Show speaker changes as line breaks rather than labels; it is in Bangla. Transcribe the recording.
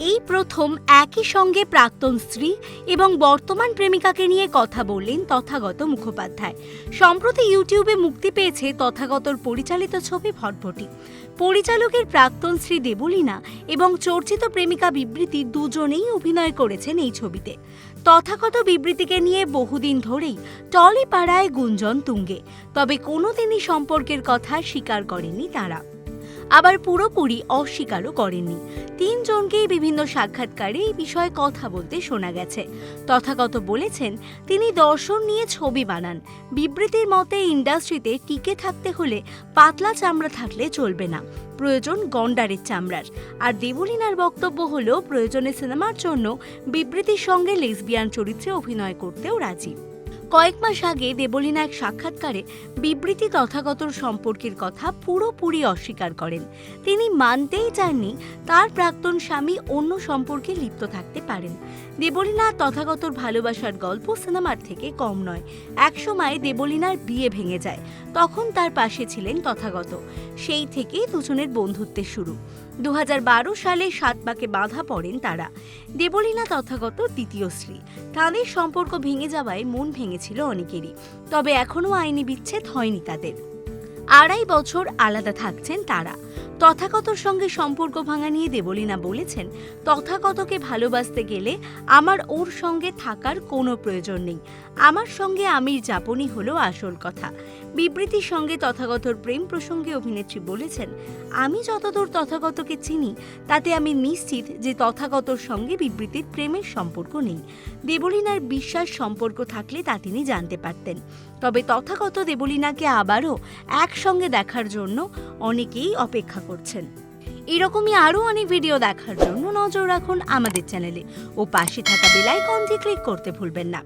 এই প্রথম একই সঙ্গে প্রাক্তন স্ত্রী এবং বর্তমান প্রেমিকাকে নিয়ে কথা বললেন তথাগত মুখোপাধ্যায়। সম্প্রতি ইউটিউবে মুক্তি পেয়েছে তথাগতর পরিচালিত ছবি ভটভটি। পরিচালকের প্রাক্তন শ্রী দেবলীনা এবং চর্চিত প্রেমিকা বিবৃতি দুজনেই অভিনয় করেছেন এই ছবিতে। তথাগত বিবৃতিকে নিয়ে বহুদিন ধরেই টলি পাড়ায় গুঞ্জন তুঙ্গে, তবে কোনোদিনই সম্পর্কের কথা স্বীকার করেননি তারা। আবার পুরোপুরি অস্বীকারও করেননি। তিনজনকেই বিভিন্ন সাক্ষাৎকারে এই বিষয়ে কথা বলতে শোনা গেছে। তথাগত বলেছেন, তিনি দর্শন নিয়ে ছবি বানান। বিবৃতির মতে, ইন্ডাস্ট্রিতে টিকে থাকতে হলে পাতলা চামড়া থাকলে চলবে না। প্রয়োজন গন্ডারের চামড়ার। আর দেবলীনার বক্তব্য হলো, প্রয়োজনে সিনেমার জন্য বিবৃতির সঙ্গে লেসবিয়ান চরিত্রে অভিনয় করতেও রাজি। কয়েক মাস আগে দেবলীনা এক সাক্ষাৎকারে বিবৃতি তথাগতর সম্পর্কের কথা পুরোপুরি অস্বীকার করেন। তিনি মানতেই চাননি তার প্রাক্তন স্বামী অন্য সম্পর্কে লিপ্ত থাকতে পারেন। দেবলীনা তথাগতর ভালোবাসার গল্প সিনেমার থেকে কম নয়। একসময় দেবলীনার বিয়ে ভেঙে যায়, তখন তার পাশে ছিলেন তথাগত। সেই থেকেই দুজনের বন্ধুত্বের শুরু। দু হাজার বারো সালে সাত পাকে বাঁধা পড়েন তারা। দেবলীনা তথাগত দ্বিতীয় স্ত্রী। তাদের সম্পর্ক ভেঙে যাওয়ায় মন ভেঙেছিল অনেকেরই তবে এখনও আইনি বিচ্ছেদ হয়নি তাদের। আড়াই বছর আলাদা থাকছেন তারা। তথাগতর সঙ্গে সম্পর্ক ভাঙা নিয়ে দেবলীনা বলেছেন তথাগতকে ভালোবাসতে গেলে আমার ওর সঙ্গে থাকার কোনো প্রয়োজন নেই। আমার সঙ্গে আমির যাপনই হলো আসল কথা। বিবৃতির সঙ্গে তথাগতর প্রেম প্রসঙ্গে অভিনেত্রী বলেছেন, আমি যতদূর তথাগতকে চিনি, তাতে আমি নিশ্চিত যে তথাগতর সঙ্গে বিবৃতির প্রেমের সম্পর্ক নেই। দেবলীনার বিশ্বাস সম্পর্ক থাকলে তা তিনি জানতে পারতেন। তবে তথাগত দেবলীনাকে আবারও একসঙ্গে দেখার জন্য অনেকেই অপেক্ষা করছেন। এরকমই আরও অনেক ভিডিও দেখার জন্য নজর রাখুন আমাদের চ্যানেলে। ও পাশে থাকা বেলাইকনটি ক্লিক করতে ভুলবেন না।